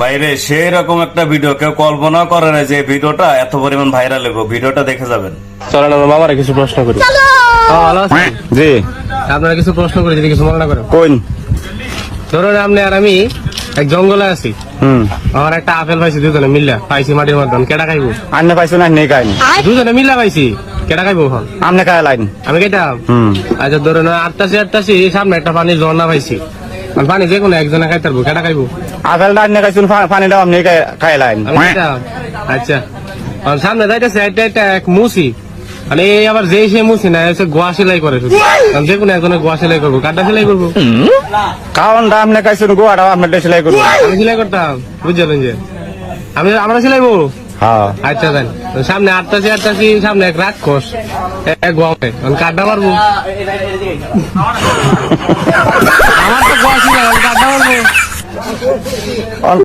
বাইরে সেই রকম একটা ভিডিও কেউ কল্পনা করে না যে ভিডিওটা এত পরিমাণ ভাইরাল হব ভিডিওটা দেখে যাবেন। চলেন আমার মামারা কিছু প্রশ্ন করি। হ্যাঁ, ভালো জি। আপনারা কিছু প্রশ্ন করে যদি কিছু মনে না করেন। কোন ধরুন আপনি আর আমি এক জঙ্গলে আছি। হুম। আমার একটা আপেল পাইছি দুজনে মিল্লা পাইছি মাটির মধ্যে কেটা খাইবো? আন্নে পাইছো না নেই কাইনি দুজনে মিল্লা পাইছি কেটা খাইবো এখন? আমনে খায় লাইন। আমি কেটাম হুম। আচ্ছা ধরুন আটটাশি আটটাশি সামনে একটা পানির ঝর্ণা পাইছি। আর পানি যে কোনো একজনে খাইতে পারব কেটা খাইবো। আপেলটা আন্নে খাইছুন পানিটা আমনে খায় লাইন। আমি আচ্ছা। সামনে যাইতেছে একটা একটা এক মুসি। মানে এই আবার যেই সে মুসি না এসে গোয়া সেলাই করে শুধু। যে কোনো একজনে গোয়া সেলাই করব। কাটা সেলাই করব? কারণটা আমনে খাইছুন গোয়াটা আমনে সেলাই করব। আমি সেলাই করতাম বুঝলেন যে? আমি আমরা সেলাইবো? হ্যাঁ। আচ্ছা দেন। সামনে আটটাশি আটটাশি সামনে এক রাক্ষস এক গোয়াতে কাড্ডা মারবো? আমার